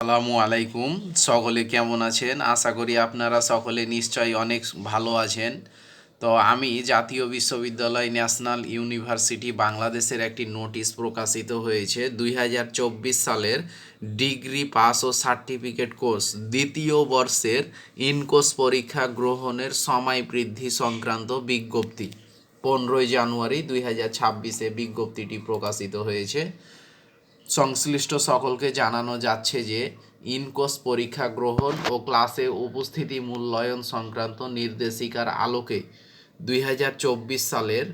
আসসালামু আলাইকুম। সকলে কেমন আছেন? আশা করি আপনারা সকলে নিশ্চয়ই অনেক ভালো আছেন। তো আমি জাতীয় বিশ্ববিদ্যালয় ন্যাশনাল ইউনিভার্সিটি বাংলাদেশের একটি নোটিশ প্রকাশিত হয়েছে দুই হাজার চব্বিশ সালের ডিগ্রি পাস ও সার্টিফিকেট কোর্স, দ্বিতীয় বর্ষের ইনকোর্স পরীক্ষা গ্রহণের সময় বৃদ্ধি সংক্রান্ত বিজ্ঞপ্তি। পনেরোই জানুয়ারি দুই হাজার বিজ্ঞপ্তিটি প্রকাশিত হয়েছে। সংশ্লিষ্ট সকলকে জানানো যাচ্ছে যে ইনকোর্স পরীক্ষা গ্রহণ ও ক্লাসে উপস্থিতি মূল্যায়ন সংক্রান্ত নির্দেশিকার আলোকে দুই হাজার চব্বিশ সালের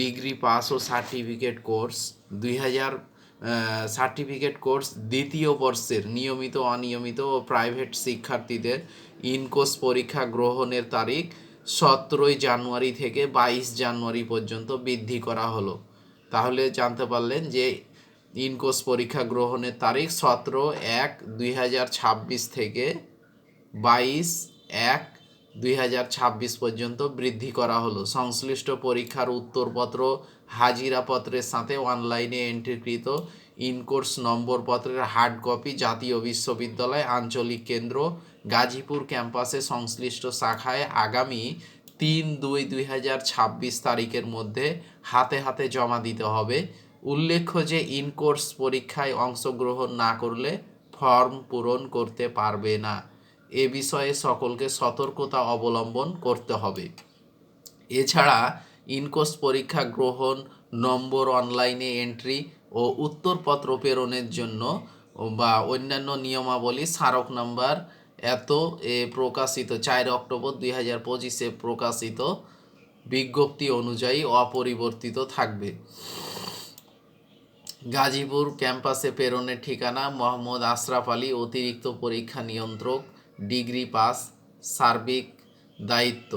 ডিগ্রি পাস ও সার্টিফিকেট কোর্স, দুই হাজার সার্টিফিকেট কোর্স দ্বিতীয় বর্ষের নিয়মিত, অনিয়মিত ও প্রাইভেট শিক্ষার্থীদের ইনকোর্স পরীক্ষা গ্রহণের তারিখ সতেরোই জানুয়ারি থেকে বাইশ জানুয়ারি পর্যন্ত বৃদ্ধি করা হলো। তাহলে জানতে পারলেন যে ইনকোর্স পরীক্ষা গ্রহণের তারিখ সতেরো এক দুই থেকে বাইশ এক দুই পর্যন্ত বৃদ্ধি করা হলো। সংশ্লিষ্ট পরীক্ষার উত্তরপত্র হাজিরাপত্রের সাথে অনলাইনে এন্ট্রিকৃত ইনকোর্স নম্বরপত্রের হার্ড কপি জাতীয় বিশ্ববিদ্যালয় আঞ্চলিক কেন্দ্র গাজীপুর ক্যাম্পাসে সংশ্লিষ্ট শাখায় আগামী তিন দুই দুই তারিখের মধ্যে হাতে হাতে জমা দিতে হবে। উল্লেখ্য যে, ইনকোর্স পরীক্ষায় অংশগ্রহণ না করলে ফর্ম পূরণ করতে পারবে না। এ বিষয়ে সকলকে সতর্কতা অবলম্বন করতে হবে। এছাড়া, ইনকোর্স পরীক্ষা গ্রহণ, নম্বর অনলাইনে এন্ট্রি ও উত্তরপত্র প্রেরণের জন্য বা অন্যান্য নিয়মাবলী স্মারক নাম্বার এত এ প্রকাশিত, চার অক্টোবর দুই হাজার পঁচিশে প্রকাশিত বিজ্ঞপ্তি অনুযায়ী অপরিবর্তিত থাকবে। গাজীপুর ক্যাম্পাসে প্রেরণের ঠিকানা মোহাম্মদ আশরাফ আলী অতিরিক্ত পরীক্ষা নিয়ন্ত্রক, ডিগ্রি পাস, সার্বিক দায়িত্ব,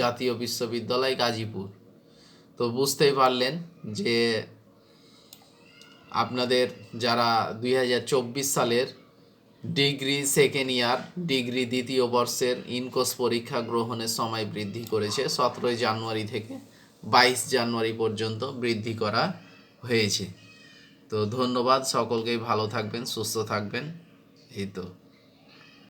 জাতীয় বিশ্ববিদ্যালয় গাজীপুর। তো বুঝতেই পারলেন যে আপনাদের যারা দুই হাজার চব্বিশ সালের ডিগ্রি সেকেন্ড ইয়ার, ডিগ্রি দ্বিতীয় বর্ষের ইনকোর্স পরীক্ষা গ্রহণের সময় বৃদ্ধি করেছে, সতেরোই জানুয়ারি থেকে বাইশ জানুয়ারি পর্যন্ত বৃদ্ধি করা হয়েছে। তো ধন্যবাদ সকলকেই ভালো থাকবেন সুস্থ থাকবেন এই তো।